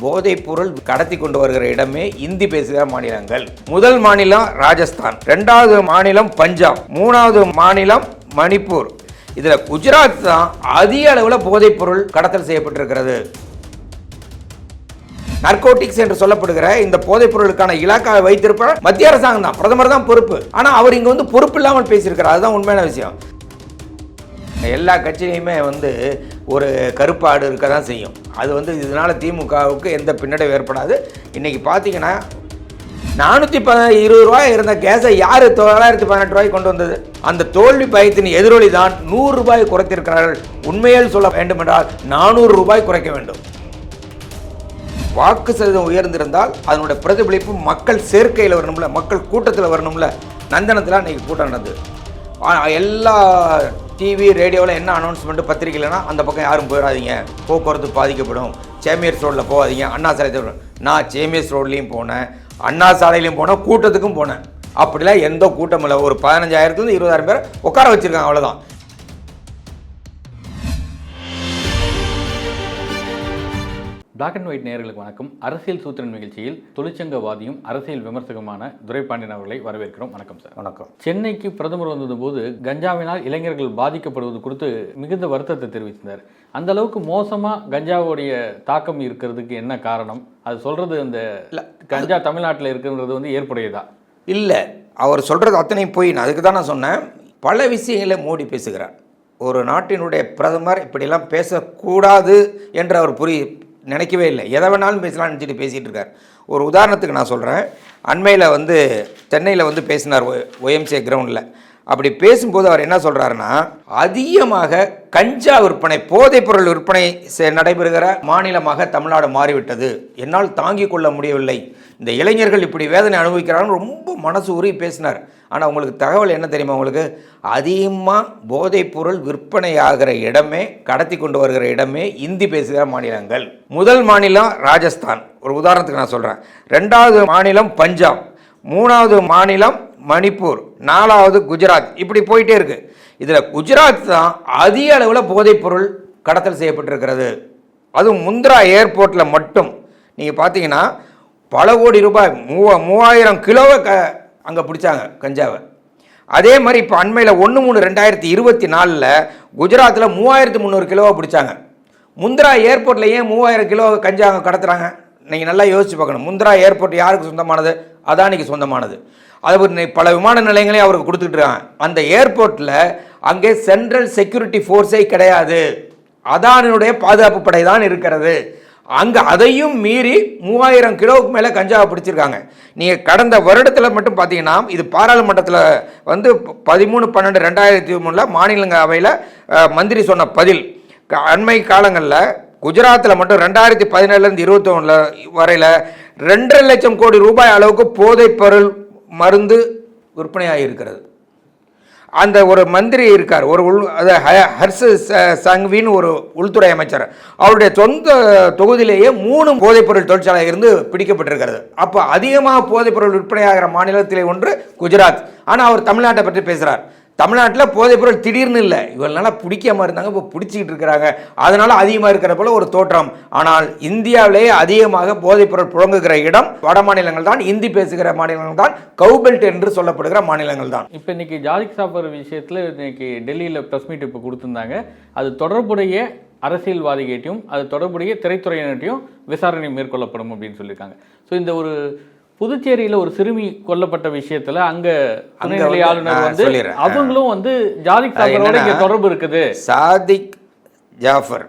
போதைப் பொருள் கடத்தி கொண்டு வருகிற இடமே இந்தி பேசுகிற மாநிலங்கள். முதல் மாநிலம் ராஜஸ்தான் இரண்டாவது மாநிலம் பஞ்சாப் மூணாவது மாநிலம் மணிப்பூர். இதில் குஜராத் தான் அதிக அளவில் போதைப் பொருள் கடத்தல் செய்யப்பட்டிருக்கிறது. நர்கோட்டிக்ஸ் என்று சொல்லப்படுகிற இந்த போதைப் பொருளுக்கான இலாக்காவை வைத்திருப்பார் மத்திய அரசாங்கம் தான். பிரதமர் தான் பொறுப்பு. ஆனால் அவர் இங்கே வந்து பொறுப்பு இல்லாமல் பேசியிருக்கிறார். அதுதான் உண்மையான விஷயம். எல்லா கட்சியிலையுமே வந்து ஒரு கருப்பாடு இருக்க தான் செய்யும். அது வந்து இதனால் திமுகவுக்கு எந்த பின்னடைவு ஏற்படாது. இன்றைக்கி பார்த்தீங்கன்னா நானூற்றி ப இருபது ரூபாய் இருந்த கேஸை யார் தொள்ளாயிரத்தி பதினெட்டு ரூபாய் கொண்டு வந்தது? அந்த தோல்வி பயத்தின் எதிரொலி தான் நூறு ரூபாய் குறைத்திருக்கிறார்கள். உண்மையில் சொல்ல வேண்டுமென்றால் நானூறு ரூபாய் குறைக்க வேண்டும். வாக்கு சதவீதம் உயர்ந்திருந்தால் அதனுடைய பிரதிபலிப்பு மக்கள் சேர்க்கையில் வரணும்ல மக்கள் கூட்டத்தில் வரணும்ல. நந்தனத்தில் அன்றைக்கி கூட்டம் நடந்தது. எல்லா டிவி ரேடியோவில் என்ன அனௌன்ஸ்மெண்ட்டு பத்திரிக்கைலனா அந்த பக்கம் யாரும் போயிடாதீங்க. போக்குவரத்து பாதிக்கப்படும். சேமியர்ஸ் ரோட்டில் போகாதீங்க. அண்ணா சாலை நான் சேமியர்ஸ் ரோட்லேயும் போனேன். அண்ணா சாலையிலையும் போனேன். கூட்டத்துக்கும் போனேன். அப்படிலாம் எந்த கூட்டம் இல்லை. ஒரு பதினஞ்சாயிரத்துலேருந்து இருபதாயிரம் பேர் உட்கார வச்சுருக்காங்க. அவ்வளோதான் பிளாக் அண்ட் ஒயிட் நேயர்களுக்கு வணக்கம். அரசியல் சூத்திரன் நிகழ்ச்சியில் தொழிற்சங்கவாதியும் அரசியல் விமர்சகமான துரைபாண்டியன் அவர்களை வரவேற்கிறோம். வணக்கம் சார். வணக்கம். சென்னைக்கு பிரதமர் வந்தபோது கஞ்சாவினால் இளைஞர்கள் பாதிக்கப்படுவது குறித்து மிகுந்த வருத்தத்தை தெரிவித்தார். அந்த அளவுக்கு மோசமா கஞ்சாவுடைய தாக்கம் இருக்கிறதுக்கு என்ன காரணம்? அது சொல்றது அந்த கஞ்சா தமிழ்நாட்டில் இருக்கிறது வந்து ஏற்புடையதா? இல்லை அவர் சொல்கிறது அத்தனையும் போய். நான் அதுக்கு தான் நான் சொன்னேன். பல விஷயங்களை மோடி பேசுகிறார். ஒரு நாட்டினுடைய பிரதமர் இப்படியெல்லாம் பேசக்கூடாது என்று அவர் புரி நினைக்கவே இல்லை. எதை வேணாலும் பேசலாம்னு நினச்சிட்டு பேசிகிட்டு இருக்கார். ஒரு உதாரணத்துக்கு நான் சொல்கிறேன் அண்மையில் வந்து சென்னையில் வந்து பேசினார் ஒய்எம்சிஏ கிரவுண்டில். அப்படி பேசும்போது அவர் என்ன சொல்கிறாருன்னா அதிகமாக கஞ்சா விற்பனை போதைப் பொருள் விற்பனை செ- நடைபெறுகிற மாநிலமாக தமிழ்நாடு மாறிவிட்டது. என்னால் தாங்கிக் கொள்ள முடியவில்லை. இந்த இளைஞர்கள் இப்படி வேதனை அனுபவிக்கிறாங்கன்னு ரொம்ப மனசு உருகி பேசினார். ஆனால் உங்களுக்கு தகவல் என்ன தெரியுமா உங்களுக்கு? அதிகமாக போதைப்பொருள் விற்பனையாகிற இடமே கடத்தி கொண்டு வருகிற இடமே இந்தி பேசுகிற மாநிலங்கள். முதல் மாநிலம் ராஜஸ்தான். ஒரு உதாரணத்துக்கு நான் சொல்கிறேன் ரெண்டாவது மாநிலம் பஞ்சாப். மூணாவது மாநிலம் மணிப்பூர். நாலாவது குஜராத். இப்படி போயிட்டே இருக்கு. இதில் குஜராத் தான் அதிக அளவில் போதைப்பொருள் கடத்தல் செய்யப்பட்டிருக்கிறது. அதுவும் முந்திரா ஏர்போர்ட்டில் மட்டும். நீங்கள் பார்த்தீங்கன்னா பல கோடி ரூபாய் மூவா மூவாயிரம் கிலோவை க அங்கே பிடிச்சாங்க கஞ்சாவை. அதே மாதிரி இப்போ அண்மையில் ஒன்று மூணு ரெண்டாயிரத்தி இருபத்தி நாலில் குஜராத்தில் மூவாயிரத்து முந்நூறு கிலோவை பிடிச்சாங்க. முந்திரா ஏர்போர்ட்டில் ஏன் மூவாயிரம் கிலோ கஞ்சா அங்கே கடத்துறாங்க? நீங்கள் நல்லா யோசிச்சு பார்க்கணும். முந்திரா ஏர்போர்ட் யாருக்கு சொந்தமானது? அதானிக்கு சொந்தமானது. அது பல விமான நிலையங்களையும் அவருக்கு கொடுத்துட்ருக்காங்க அந்த ஏர்போர்ட்டில் அங்கே சென்ட்ரல் செக்யூரிட்டி ஃபோர்ஸே கிடையாது. அதானினுடைய பாதுகாப்பு படை தான் இருக்கிறது. அங்கே அதையும் மீறி மூவாயிரம் கிலோவுக்கு மேலே கஞ்சாவை பிடிச்சிருக்காங்க. நீங்கள் கடந்த வருடத்தில் மட்டும் பார்த்தீங்கன்னா இது பாராளுமன்றத்தில் வந்து பதிமூணு பன்னெண்டு ரெண்டாயிரத்தி மூணில் மாநிலங்களவையில் அஹ், மந்திரி சொன்ன பதில். அண்மை காலங்களில் குஜராத்தில் மட்டும் ரெண்டாயிரத்தி பதினேழுலேருந்து இருபத்தொன்னில் வரையில் ரெண்டரை லட்சம் கோடி ரூபாய் அளவுக்கு போதைப் பொருள் மருந்து விற்பனையாக இருக்கிறது. அந்த ஒரு மந்திரி இருக்கார் ஒரு உள் அது ஹ- ஹர்ஷ ச- சங்வின்னு ஒரு உள்துறை அமைச்சர். அவருடைய சொந்த தொகுதியிலேயே மூணு போதைப்பொருள் தொழிற்சாலை இருந்து பிடிக்கப்பட்டிருக்கிறது. அப்போ அதிகமாக போதைப்பொருள் விற்பனையாகிற மாநிலத்திலே ஒன்று குஜராத். ஆனால் அவர் தமிழ்நாட்டை பற்றி பேசுகிறார் தமிழ்நாட்டில் போதைப்பொருள் திடீர்னு இல்லை. இவங்களால பிடிக்காம இருந்தாங்க இப்போ பிடிச்சிக்கிட்டு இருக்கிறாங்க. அதனால அதிகமாக இருக்கிற போல ஒரு தோற்றம். ஆனால் இந்தியாவிலேயே அதிகமாக போதைப்பொருள் புழங்குகிற இடம் வட மாநிலங்கள் தான் இந்தி பேசுகிற மாநிலங்கள் தான் கவுபெல்ட் என்று சொல்லப்படுகிற மாநிலங்கள் தான். இப்போ இன்னைக்கு ஜாதிக் சாப்பர் விஷயத்தில் இன்னைக்கு டெல்லியில் ப்ரெஸ் மீட் இப்போ கொடுத்துருந்தாங்க. அது தொடர்புடைய அரசியல்வாதிகிட்டையும் அது தொடர்புடைய திரைத்துறையினர்கிட்டையும் விசாரணை மேற்கொள்ளப்படும் அப்படின்னு சொல்லியிருக்காங்க. ஸோ இந்த ஒரு புதுச்சேரியில் ஒரு சிறுமி கொல்லப்பட்ட விஷயத்துல அங்க துணைநிலை ஆளுநர் வந்து சொல்லிடுறேன். அவங்களும் வந்து ஜாதிக் இங்க என்னன்னா, தொடர்பு இருக்குது. சாதிக் ஜாஃபர்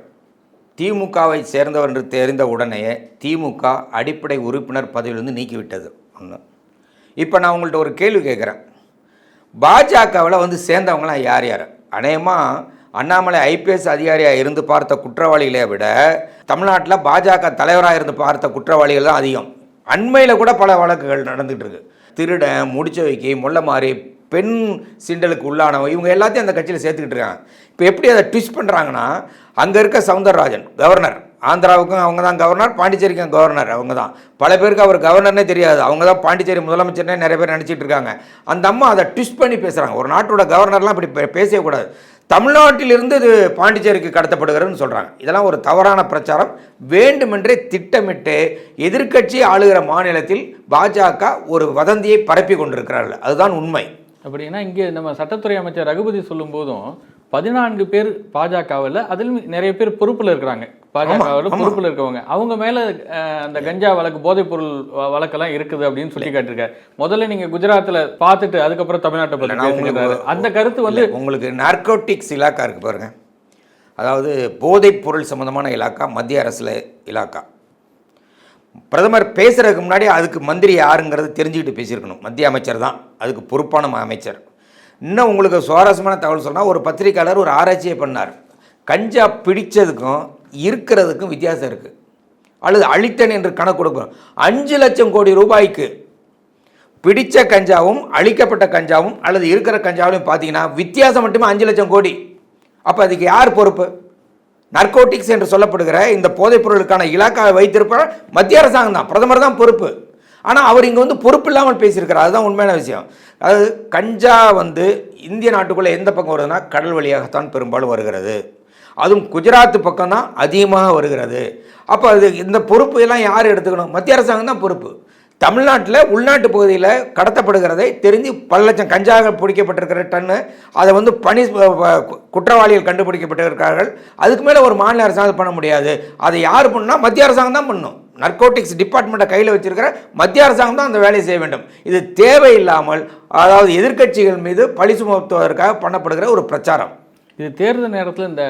திமுகவை சேர்ந்தவர் என்று தெரிந்த உடனே திமுக அடிப்படை உறுப்பினர் பதவியிலிருந்து நீக்கிவிட்டது. ஒன்று இப்போ நான் உங்கள்ட்ட ஒரு கேள்வி கேட்குறேன். பாஜகவில் வந்து சேர்ந்தவங்களாம் யார் யார்? அநேகமாக அண்ணாமலை ஐபிஎஸ் அதிகாரியாக இருந்து பார்த்த குற்றவாளிகளை விட தமிழ்நாட்டில் பாஜக தலைவராக இருந்து பார்த்த குற்றவாளிகள் தான் அதிகம். அண்மையில் கூட பல வழக்குகள் நடந்துகிட்டு இருக்கு. திருடன் முடிச்ச வைக்கை முள்ள மாறி பெண் சிண்டலுக்கு உள்ளானவங்க இவங்க எல்லாத்தையும் அந்த கட்சியில் சேர்த்துக்கிட்டு இருக்காங்க. இப்போ எப்படி அதை ட்விஸ்ட் பண்ணுறாங்கன்னா அங்கே இருக்க சவுந்தரராஜன் கவர்னர் ஆந்திராவுக்கும் அவங்க தான் கவர்னர் பாண்டிச்சேரிக்கும் கவர்னர் அவங்க தான். பல பேருக்கு அவர் கவர்னர்னே தெரியாது. அவங்க தான் பாண்டிச்சேரி முதலமைச்சர்னே நிறைய பேர் நினச்சிட்டு இருக்காங்க. அந்த அம்மா அதை ட்விஸ்ட் பண்ணி பேசுகிறாங்க ஒரு நாட்டோட கவர்னர்லாம் இப்படி பே- பேசவே கூடாது. தமிழ்நாட்டிலிருந்து இது பாண்டிச்சேரிக்கு கடத்தப்படுகிறதுன்னு சொல்கிறாங்க இதெல்லாம் ஒரு தவறான பிரச்சாரம். வேண்டுமென்றே திட்டமிட்டு எதிர்க்கட்சி ஆளுகிற மாநிலத்தில் பாஜக ஒரு வதந்தியை பரப்பி கொண்டிருக்கிறார்கள். அதுதான் உண்மை. அப்படின்னா இங்கே நம்ம சட்டத்துறை அமைச்சர் ரகுபதி சொல்லும் போதும் பதினான்கு பேர் பாஜகவில் அதில் நிறைய பேர் பொறுப்புல இருக்கிறாங்க. பாஜகவில். பொறுப்புல இருக்கவங்க. அவங்க மேல அந்த கஞ்சா வழக்கு போதைப் பொருள் வ- வழக்கெல்லாம் இருக்குது அப்படின்னு சொல்லி காட்டிருக்காரு. முதல்ல நீங்க குஜராத்ல பார்த்துட்டு அதுக்கப்புறம் தமிழ்நாட்டை பேசுகிறாரு அந்த கருத்து வந்து உங்களுக்கு நார்கோட்டிக்ஸ் இலாக்கா இருக்கு பாருங்க. அதாவது போதைப் பொருள் சம்பந்தமான இலாக்கா மத்திய அரசில் இலாக்கா. பிரதமர் பேசுறதுக்கு முன்னாடி அதுக்கு மந்திரி யாருங்கிறது தெரிஞ்சுக்கிட்டு பேசியிருக்கணும். மத்திய அமைச்சர் தான். அதுக்கு பொறுப்பான அமைச்சர். இன்னும் உங்களுக்கு சுவாரஸ்யமான தகவல் சொன்னால் ஒரு பத்திரிக்கையாளர் ஒரு ஆராய்ச்சியை பண்ணார். கஞ்சா பிடிச்சதுக்கும் இருக்கிறதுக்கும் வித்தியாசம் இருக்குது அல்லது அழித்தன் என்று கணக்கு கொடுக்கணும். அஞ்சு லட்சம் கோடி ரூபாய்க்கு பிடித்த கஞ்சாவும் அழிக்கப்பட்ட கஞ்சாவும் அல்லது இருக்கிற கஞ்சாவிலையும் பார்த்தீங்கன்னா வித்தியாசம் மட்டுமே அஞ்சு லட்சம் கோடி. அப்போ அதுக்கு யார் பொறுப்பு? நர்கோட்டிக்ஸ் என்று சொல்லப்படுகிற இந்த போதைப் பொருளுக்கான இலாக்காவை வைத்திருப்பார் மத்திய அரசாங்கம் தான். பிரதமர் தான் பொறுப்பு. ஆனால் அவர் இங்கே வந்து பொறுப்பு இல்லாமல் பேசியிருக்கார் அதுதான் உண்மையான விஷயம். அதாவது கஞ்சா வந்து இந்திய நாட்டுக்குள்ளே எந்த பக்கம் வருதுன்னா கடல் வழியாகத்தான் பெரும்பாலும் வருகிறது. அதுவும் குஜராத் பக்கம் தான் அதிகமாக வருகிறது. அப்போ அது இந்த பொறுப்பு எல்லாம் யார் எடுத்துக்கணும்? மத்திய அரசாங்கம் தான் பொறுப்பு. தமிழ்நாட்டில் உள்நாட்டு பகுதியில் கடத்தப்படுகிறதை தெரிஞ்சு பல லட்சம் கஞ்சாக பிடிக்கப்பட்டிருக்கிற டன்னு அதை வந்து பணி கு- குற்றவாளிகள் கண்டுபிடிக்கப்பட்டிருக்கிறார்கள். அதுக்கு மேலே ஒரு மாநில அரசாங்கம் பண்ண முடியாது. அதை யார் பண்ணால் மத்திய அரசாங்கம் தான் பண்ணும். நர்கோட்டிக்ஸ் டிபார்ட்மெண்ட்டை கையில் வச்சிருக்கிற மத்திய அரசாங்கம் தான் அந்த வேலையை செய்ய வேண்டும். இது தேவையில்லாமல் அதாவது எதிர்க்கட்சிகள் மீது பழி சுமத்துவதற்காக பண்ணப்படுகிற ஒரு பிரச்சாரம். இது தேர்தல் நேரத்தில் இந்த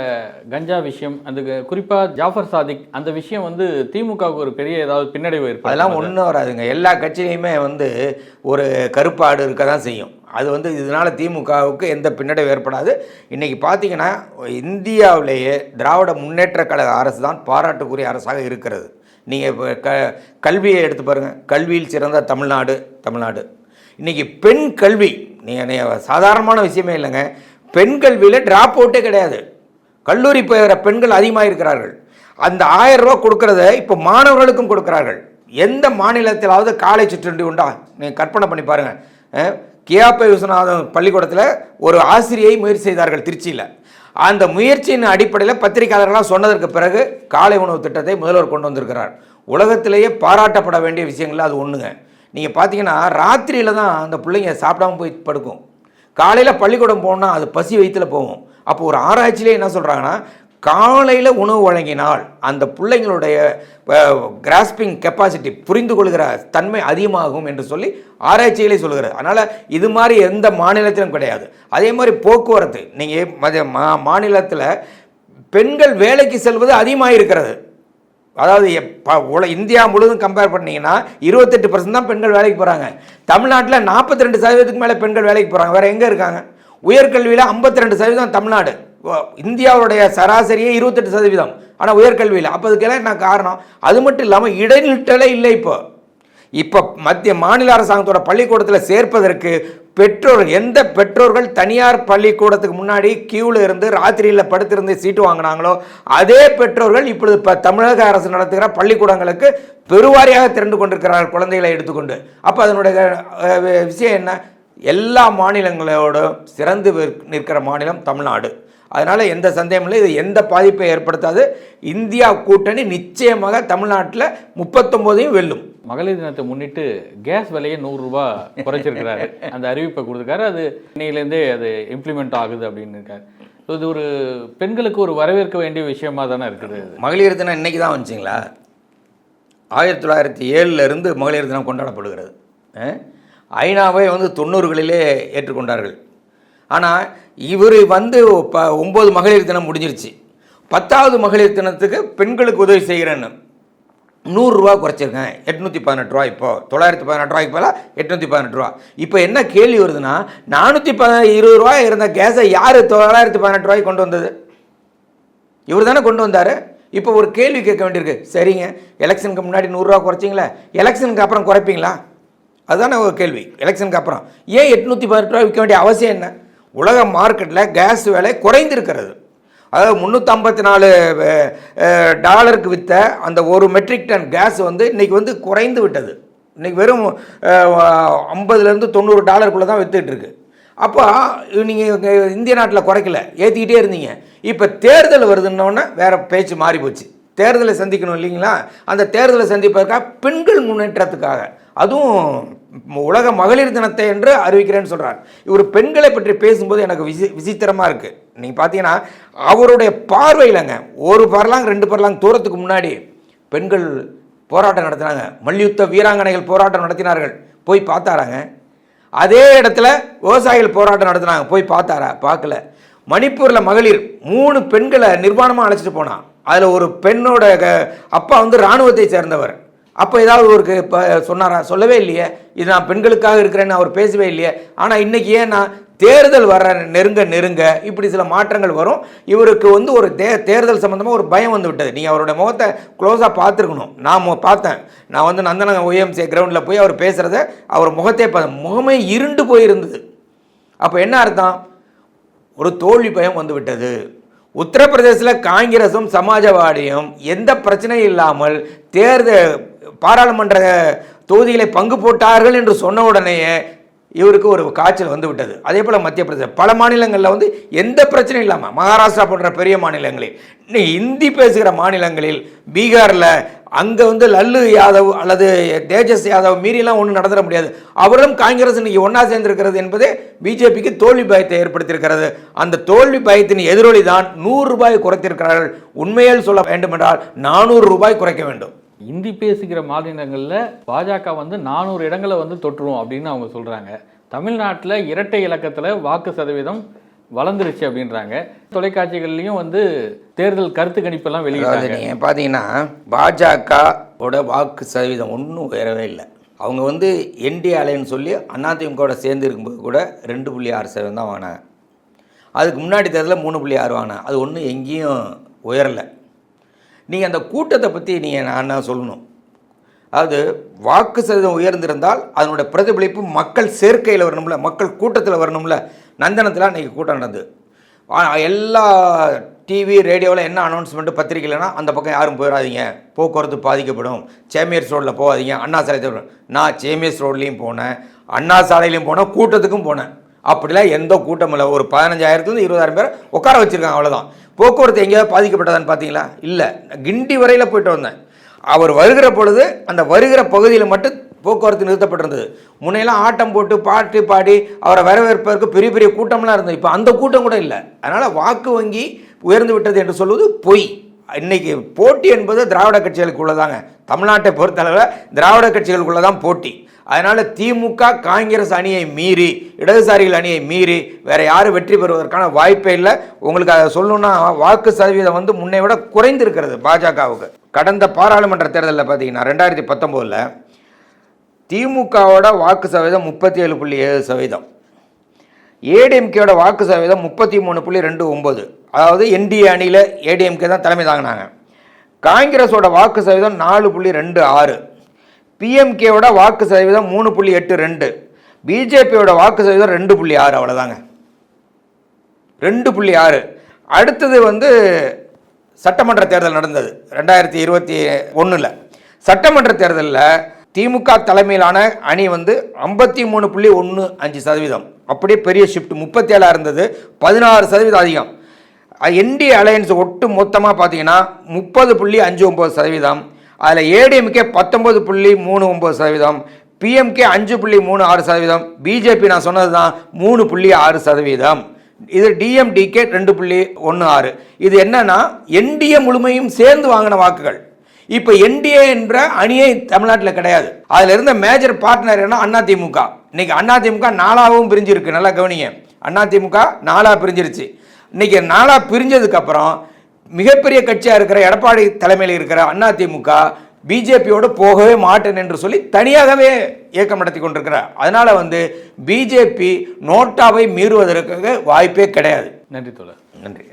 கஞ்சா விஷயம் அந்த க- குறிப்பா ஜாஃபர் சாதிக் அந்த விஷயம் வந்து திமுகவுக்கு ஒரு பெரிய ஏதாவது பின்னடைவு ஏற்படும் அதெல்லாம் ஒன்றும் வராதுங்க. எல்லா கட்சியிலையுமே வந்து ஒரு கருப்பாடு இருக்க தான் செய்யும். அது வந்து இதனால் திமுகவுக்கு எந்த பின்னடைவு ஏற்படாது. இன்றைக்கி பார்த்தீங்கன்னா இந்தியாவிலேயே திராவிட முன்னேற்ற கழக அரசு தான் பாராட்டுக்குரிய அரசாக இருக்கிறது. நீங்கள் இப்போ க கல்வியை எடுத்து பாருங்கள் கல்வியில் சிறந்த தமிழ்நாடு தமிழ்நாடு. இன்றைக்கி பெண் கல்வி நீங்கள் சாதாரணமான விஷயமே இல்லைங்க. பெண் கல்வியில் ட்ராப் அவுட்டே கிடையாது. கல்லூரி போகிற பெண்கள் அதிகமாக இருக்கிறார்கள் அந்த ஆயிரம் ரூபா கொடுக்குறத இப்போ மாணவர்களுக்கும் கொடுக்கிறார்கள். எந்த மாநிலத்திலாவது காலை சிற்றுண்டி உண்டா? நீங்கள் கற்பனை பண்ணி பாருங்கள் கியாப்ப விஸ்வநாதன் பள்ளிக்கூடத்தில் ஒரு ஆசிரியை முயற்சி செய்தார்கள் திருச்சியில். அந்த முயற்சியின் அடிப்படையில் பத்திரிகையாளர்களாக சொன்னதற்கு பிறகு காலை உணவு திட்டத்தை முதல்வர் கொண்டு வந்திருக்கிறார். உலகத்திலேயே பாராட்டப்பட வேண்டிய விஷயங்கள் அது ஒன்றுங்க நீங்கள் பார்த்தீங்கன்னா ராத்திரியில் தான் அந்த பிள்ளைங்க சாப்பிடாம போய் படுக்கும். காலையில் பள்ளிக்கூடம் போனால் அது பசி வயிற்றில் போகும். அப்போ ஒரு ஆராய்ச்சியிலே என்ன சொல்கிறாங்கன்னா காலையில் உணவு வழங்கினால் அந்த பிள்ளைங்களுடைய கிராஸ்பிங் கெப்பாசிட்டி புரிந்து கொள்கிற தன்மை அதிகமாகும் என்று சொல்லி ஆராய்ச்சிகளே சொல்கிறது அதனால் இது மாதிரி எந்த மாநிலத்திலும் கிடையாது. அதே மாதிரி போக்குவரத்து. நீங்கள் மா மாநிலத்தில் பெண்கள் வேலைக்கு செல்வது அதிகமாக இருக்கிறது. அதாவது எப்ப- உல இந்தியா முழுவதும் கம்பேர் பண்ணிங்கன்னா இருபத்தெட்டு பர்சன்ட் தான் பெண்கள் வேலைக்கு போகிறாங்க தமிழ்நாட்டில் நாற்பத்தி ரெண்டு சதவீதத்துக்கு மேலே பெண்கள் வேலைக்கு போகிறாங்க வேறு எங்கே இருக்காங்க? உயர்கல்வியில் ஐம்பத்தி ரெண்டு சதவீதம் தமிழ்நாடு. இந்தியாவுடைய சராசரியே இருபத்தெட்டு சதவீதம். ஆனால் உயர்கல்வியில். அப்போ அதுக்கெல்லாம் என்ன காரணம்? அது மட்டும் இல்லாமல் இடைநிற்றலே இல்லை இப்போ. இப்போ மத்திய மாநில அரசாங்கத்தோட பள்ளிக்கூடத்தில் சேர்ப்பதற்கு பெற்றோர் எந்த பெற்றோர்கள் தனியார் பள்ளிக்கூடத்துக்கு முன்னாடி கியூவில் இருந்து ராத்திரியில் படுத்திருந்து சீட்டு வாங்கினாங்களோ அதே பெற்றோர்கள் இப்பொழுது இப்போ தமிழக அரசு நடத்துகிற பள்ளிக்கூடங்களுக்கு பெருவாரியாக திரண்டு கொண்டிருக்கிறார்கள் குழந்தைகளை எடுத்துக்கொண்டு. அப்போ அதனுடைய விஷயம் என்ன? எல்லா மாநிலங்களோடும் சிறந்து நிற்கிற மாநிலம் தமிழ்நாடு. அதனால் எந்த சந்தேகமும் இல்லை. இது எந்த பாதிப்பை ஏற்படுத்தாது. இந்தியா கூட்டணி நிச்சயமாக தமிழ்நாட்டில் முப்பத்தொம்போதையும் வெல்லும். மகளிர் தினத்தை முன்னிட்டு கேஸ் விலையை நூறு ரூபாய் குறைச்சிருக்கிறாரு. அந்த அறிவிப்பை கொடுத்துருக்காரு. அது இன்னையிலேருந்தே அது இம்ப்ளிமெண்ட் ஆகுது அப்படின்னு இருக்காரு. இது ஒரு பெண்களுக்கு ஒரு வரவேற்க வேண்டிய விஷயமா தானே இருக்குது. மகளிர் தினம் இன்னைக்கு தான் வந்துச்சிங்களா? ஆயிரத்தி தொள்ளாயிரத்தி ஏழுல இருந்து மகளிர் தினம் கொண்டாடப்படுகிறது. அஹ்? ஐநாவை வந்து தொண்ணூறுகளிலே ஏற்றுக்கொண்டார்கள். ஆனால் இவர் வந்து ப ஒம்பது மகளிர் தினம் முடிஞ்சிருச்சு. பத்தாவது மகளிர் தினத்துக்கு பெண்களுக்கு உதவி செய்கிறேன்னு நூறுரூவா குறைச்சிருக்கேன். எட்நூற்றி பதினெட்டு ரூபா இப்போ. தொள்ளாயிரத்தி பதினெட்டு ரூபாய்க்கு பதிலாக எட்நூற்றி பதினெட்டு ரூபா. இப்போ என்ன கேள்வி வருதுன்னா நானூற்றி ப இருபது ரூபாய் இருந்த கேஸை யார் தொள்ளாயிரத்தி பதினெட்டு ரூபாய்க்கு கொண்டு வந்தது? இவர் தானே கொண்டு வந்தார். இப்போ ஒரு கேள்வி கேட்க வேண்டியிருக்கு. சரிங்க. எலெக்ஷனுக்கு முன்னாடி நூறுரூவா குறைச்சிங்களா. எலெக்ஷனுக்கு அப்புறம் குறைப்பீங்களா? அதுதானே ஒரு கேள்வி. எலெக்ஷனுக்கு அப்புறம். ஏன் எட்நூற்றி பதினெட்டு ரூபா விற்க வேண்டிய அவசியம் என்ன? உலக மார்க்கெட்டில் கேஸ் விலை குறைந்திருக்கிறது. அதாவது முந்நூற்றம்பத்தி நாலு டாலருக்கு விற்ற அந்த ஒரு மெட்ரிக் டன் கேஸ் வந்து இன்றைக்கி வந்து குறைந்து விட்டது. இன்றைக்கி வெறும் ஐம்பதுலேருந்து தொண்ணூறு டாலருக்குள்ளே தான் விற்றுட்டுருக்கு அப்போ நீங்கள் இந்திய நாட்டில் குறைக்கல. ஏற்றிக்கிட்டே இருந்தீங்க. இப்போ தேர்தல் வருதுன்னொன்னே வேறு பேச்சு மாறி போச்சு. தேர்தலை சந்திக்கணும் இல்லைங்களா? அந்த தேர்தலை சந்திப்பதற்காக பெண்கள் முன்னேற்றத்துக்காக. அதுவும் உலக மகளிர் தினத்தை என்று அறிவிக்கிறேன்னு சொல்கிறார் இவர் பெண்களை பற்றி பேசும்போது எனக்கு விசி விசித்திரமாக இருக்குது நீங்கள் பார்த்தீங்கன்னா அவருடைய பார்வையிலங்க ஒரு பரலாங் ரெண்டு பரலாங் தூரத்துக்கு முன்னாடி பெண்கள் போராட்டம் நடத்தினாங்க. மல்யுத்த வீராங்கனைகள் போராட்டம் நடத்தினார்கள். போய் பார்த்தாராங்க. அதே இடத்துல விவசாயிகள் போராட்டம் நடத்தினாங்க. போய் பார்த்தாரா? பார்க்கல. மணிப்பூரில் மகளிர் மூணு பெண்களை நிர்வாணமாக அழைச்சிட்டு போனான். அதில் ஒரு பெண்ணோட க- அப்பா வந்து இராணுவத்தை சேர்ந்தவர். அப்போ ஏதாவது ஒரு இப்போ சொன்னாரா? சொல்லவே இல்லையே. இது நான் பெண்களுக்காக இருக்கிறேன்னு அவர் பேசவே இல்லையே. ஆனால் இன்னைக்கு ஏன் நான் தேர்தல் வர நெருங்க நெருங்க இப்படி சில மாற்றங்கள் வரும். இவருக்கு வந்து ஒரு தே தேர்தல் சம்மந்தமாக ஒரு பயம் வந்து விட்டது. நீங்கள் அவருடைய முகத்தை க்ளோஸாக பார்த்துருக்கணும். நான் பார்த்தேன். நான் வந்து நந்தன ஓஎம்சி கிரவுண்டில் போய் அவர் பேசுகிறத அவர் முகத்தே பார்த்தேன். முகமே இருண்டு போயிருந்தது. அப்போ என்ன அர்த்தம்? ஒரு தோல்வி பயம் வந்து விட்டது. உத்தரப்பிரதேசத்தில் காங்கிரஸும் சமாஜவாடியும் எந்த பிரச்சனையும் இல்லாமல் தேர்தல் பாராளுமன்ற தொகுதிகளை பங்கு போட்டார்கள் என்று சொன்ன உடனேயே இவருக்கு ஒரு காய்ச்சல் வந்து விட்டது அதே போல் மத்திய பிரதேசம் பல மாநிலங்களில் வந்து எந்த பிரச்சனையும் இல்லாமல் மகாராஷ்டிரா போன்ற பெரிய மாநிலங்களில் நீ இந்தி பேசுகிற மாநிலங்களில் பீகாரில் அங்கே வந்து லல்லு யாதவ் அல்லது தேஜஸ் யாதவ் மீறிலாம் ஒன்றும் நடந்துட முடியாது. அவரும் காங்கிரஸ் இன்னைக்கு ஒன்றா சேர்ந்திருக்கிறது என்பதே பிஜேபிக்கு தோல்வி பயத்தை ஏற்படுத்தியிருக்கிறது. அந்த தோல்வி பயத்தின் எதிரொலி தான் நூறு ரூபாய் குறைத்திருக்கிறார்கள். உண்மையில் சொல்ல வேண்டுமென்றால் நானூறு ரூபாய் குறைக்க வேண்டும். இந்தி பேசுகிற மாநிலங்களில் பாஜக வந்து நானூறு இடங்களை வந்து தொற்றுரும் அப்படின்னு அவங்க சொல்கிறாங்க தமிழ்நாட்டில் இரட்டை இலக்கத்தில் வாக்கு சதவீதம் வளர்ந்துருச்சு அப்படின்றாங்க. தொலைக்காட்சிகள்லையும் வந்து தேர்தல் கருத்து கணிப்பெல்லாம் வெளியே வெளியிட்டாங்க நீங்கள் பார்த்தீங்கன்னா பாஜகவோட வாக்கு சதவீதம் ஒன்றும் உயரவே இல்லை. அவங்க வந்து என்டி அலைன்னு சொல்லி அதிமுகவோட சேர்ந்து இருக்கும்போது கூட ரெண்டு புள்ளி ஆறு சதவீதம் தான் வாங்கினாங்க. அதுக்கு முன்னாடி தேர்தலில் மூணு புள்ளி ஆறு வாங்கினாங்க. அது ஒன்றும் எங்கேயும் உயரலை. நீங்கள் அந்த கூட்டத்தை பற்றி நீங்கள் நான் சொல்லணும்? அதாவது வாக்கு சதவீதம் உயர்ந்திருந்தால் அதனுடைய பிரதிபலிப்பு மக்கள் சேர்க்கையில் வரணும்ல மக்கள் கூட்டத்தில் வரணும்ல. நந்தனத்தில் அன்றைக்கி கூட்டம் நடந்தது. எல்லா டிவி ரேடியோவில் என்ன அனௌன்ஸ்மெண்ட்டு பத்திரிக்கைலனா அந்த பக்கம் யாரும் போயிடாதீங்க போக்குவரத்து பாதிக்கப்படும். சேமியர்ஸ் ரோட்டில் போகாதீங்க. அண்ணா சாலை நான் சேமியர்ஸ் ரோட்லேயும் போனேன். அண்ணா சாலையிலையும் போனேன். கூட்டத்துக்கும் போனேன். அப்படிலாம் எந்த கூட்டம் இல்லை. ஒரு பதினஞ்சாயிரத்துலேருந்து இருபதாயிரம் பேர் உட்கார வச்சுருக்காங்க அவ்வளோதான் போக்குவரத்து எங்கேயாவது பாதிக்கப்பட்டதான்னு பார்த்தீங்களா? இல்லை. கிண்டி வரையில் போயிட்டு வந்தேன். அவர் வருகிற பொழுது அந்த வருகிற பகுதியில் மட்டும் போக்குவரத்து நிறுத்தப்பட்டிருந்தது. முன்னையெல்லாம் ஆட்டம் போட்டு பாட்டு பாடி அவரை வரவேற்பதற்கு பெரிய பெரிய கூட்டம்லாம் இருந்தது. இப்போ அந்த கூட்டம் கூட இல்லை. அதனால் வாக்கு வங்கி உயர்ந்து விட்டது என்று சொல்வது பொய். இன்னைக்கு போட்டி என்பது திராவிட கட்சிகளுக்குள்ள தாங்க தமிழ்நாட்டை பொறுத்தளவில் திராவிட கட்சிகளுக்குள்ளே தான் போட்டி. அதனால் திமுக காங்கிரஸ் அணியை மீறி இடதுசாரிகள் அணியை மீறி வேற யாரும் வெற்றி பெறுவதற்கான வாய்ப்பே இல்லை. உங்களுக்கு அதை சொல்லணும்னா வாக்கு சதவீதம் வந்து முன்னை விட குறைந்திருக்கிறது பாஜகவுக்கு. கடந்த பாராளுமன்ற தேர்தலில் பார்த்தீங்கன்னா ரெண்டாயிரத்தி பத்தொம்போதில் திமுகவோட வாக்கு சதவீதம் முப்பத்தி ஏழு புள்ளி ஏழு சதவீதம். ஏடிஎம்கேயோட வாக்கு சதவீதம் முப்பத்தி மூணு புள்ளி ரெண்டு ஒம்பது. அதாவது என்டிஏ அணியில் ஏடிஎம்கே தான் தலைமை தாங்கினாங்க. காங்கிரஸோட வாக்கு சதவீதம் நாலு புள்ளி ரெண்டு ஆறு. பிஎம்கேவோட வாக்கு சதவீதம் மூணு புள்ளி எட்டு ரெண்டு. பிஜேபியோட வாக்கு சதவீதம் ரெண்டு புள்ளி ஆறு அவ்வளோதாங்க ரெண்டு புள்ளி ஆறு. அடுத்தது வந்து சட்டமன்ற தேர்தல் நடந்தது ரெண்டாயிரத்தி இருபத்தி ஒன்றில் சட்டமன்ற தேர்தலில் திமுக தலைமையிலான அணி வந்து ஐம்பத்தி மூணு புள்ளி ஒன்று அஞ்சு சதவீதம். அப்படியே பெரிய ஷிஃப்ட் முப்பத்தேழாக இருந்தது பதினாறு சதவீதம் அதிகம். என்டி அலையன்ஸ் ஒட்டு மொத்தமாக பார்த்தீங்கன்னா முப்பது புள்ளி அஞ்சு ஒம்பது சதவீதம். அதில் ஏடிஎம்கே பத்தொம்பது புள்ளி மூணு ஒம்பது சதவீதம் பிஎம்கே அஞ்சு புள்ளி மூணு ஆறு சதவீதம் பிஜேபி நான் சொன்னது தான் மூணு புள்ளி ஆறு சதவீதம். இது டிஎம்டிகே ரெண்டு புள்ளி ஒன்று ஆறு. இது என்னன்னா என்டிஏ முழுமையும் சேர்ந்து வாங்கின வாக்குகள். இப்போ என்டிஏ என்ற அணியே தமிழ்நாட்டில் கிடையாது. அதில் இருந்த மேஜர் பார்ட்னர் என்ன? அதிமுக இன்னைக்கு அதிமுக நாலாவும் பிரிஞ்சிருக்கு. நல்லா கவனிங்க. அதிமுக நாலா பிரிஞ்சிருச்சு. இன்னைக்கு நாலா பிரிஞ்சதுக்கப்புறம் மிகப்பெரிய கட்சியாக இருக்கிற எடப்பாடி தலைமையில் இருக்கிற அதிமுக பிஜேபியோடு போகவே மாட்டேன் என்று சொல்லி தனியாகவே இயக்கம் நடத்தி கொண்டிருக்கிறார். அதனால வந்து பிஜேபி நோட்டாவை மீறுவதற்கு வாய்ப்பே கிடையாது. நன்றி தோழர். நன்றி.